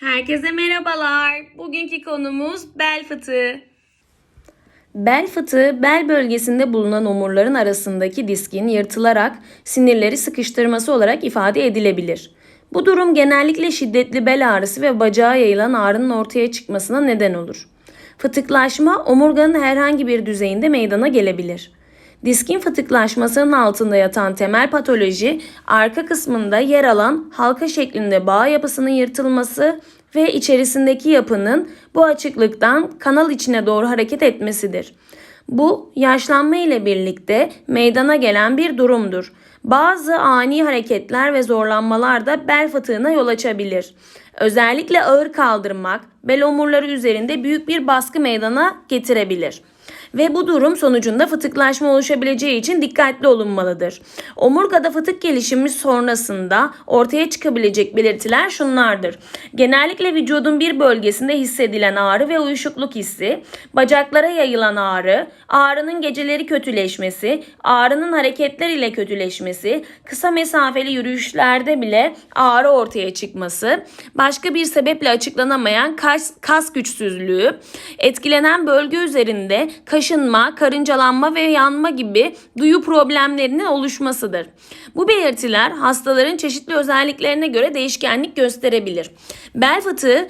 Herkese merhabalar. Bugünkü konumuz bel fıtığı. Bel fıtığı bel bölgesinde bulunan omurların arasındaki diskin yırtılarak sinirleri sıkıştırması olarak ifade edilebilir. Bu durum genellikle şiddetli bel ağrısı ve bacağa yayılan ağrının ortaya çıkmasına neden olur. Fıtıklaşma omurganın herhangi bir düzeyinde meydana gelebilir. Diskin fıtıklaşmasının altında yatan temel patoloji arka kısmında yer alan halka şeklinde bağ yapısının yırtılması ve içerisindeki yapının bu açıklıktan kanal içine doğru hareket etmesidir. Bu yaşlanma ile birlikte meydana gelen bir durumdur. Bazı ani hareketler ve zorlanmalar da bel fıtığına yol açabilir. Özellikle ağır kaldırmak bel omurları üzerinde büyük bir baskı meydana getirebilir ve bu durum sonucunda fıtıklaşma oluşabileceği için dikkatli olunmalıdır. Omurgada fıtık gelişimi sonrasında ortaya çıkabilecek belirtiler şunlardır. Genellikle vücudun bir bölgesinde hissedilen ağrı ve uyuşukluk hissi, bacaklara yayılan ağrı, ağrının geceleri kötüleşmesi, ağrının hareketler ile kötüleşmesi, kısa mesafeli yürüyüşlerde bile ağrı ortaya çıkması, başka bir sebeple açıklanamayan kas, kas güçsüzlüğü, etkilenen bölge üzerinde kaşınma, karıncalanma ve yanma gibi duyu problemlerinin oluşmasıdır. Bu belirtiler hastaların çeşitli özelliklerine göre değişkenlik gösterebilir. Bel fıtığı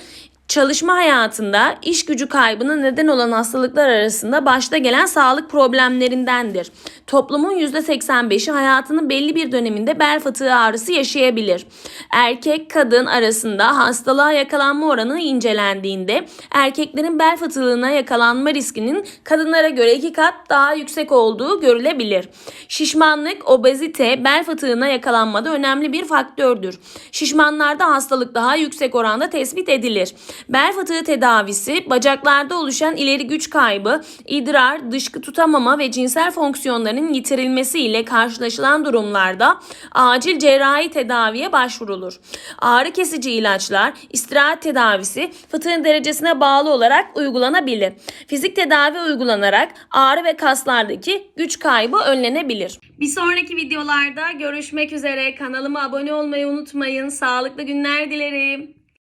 Çalışma hayatında iş gücü kaybına neden olan hastalıklar arasında başta gelen sağlık problemlerindendir. Toplumun %85'i hayatının belli bir döneminde bel fıtığı ağrısı yaşayabilir. Erkek kadın arasında hastalığa yakalanma oranı incelendiğinde erkeklerin bel fıtığına yakalanma riskinin kadınlara göre iki kat daha yüksek olduğu görülebilir. Şişmanlık, obezite bel fıtığına yakalanmada önemli bir faktördür. Şişmanlarda hastalık daha yüksek oranda tespit edilir. Bel fıtığı tedavisi bacaklarda oluşan ileri güç kaybı, idrar, dışkı tutamama ve cinsel fonksiyonların yitirilmesi ile karşılaşılan durumlarda acil cerrahi tedaviye başvurulur. Ağrı kesici ilaçlar, istirahat tedavisi fıtığın derecesine bağlı olarak uygulanabilir. Fizik tedavi uygulanarak ağrı ve kaslardaki güç kaybı önlenebilir. Bir sonraki videolarda görüşmek üzere. Kanalıma abone olmayı unutmayın. Sağlıklı günler dilerim.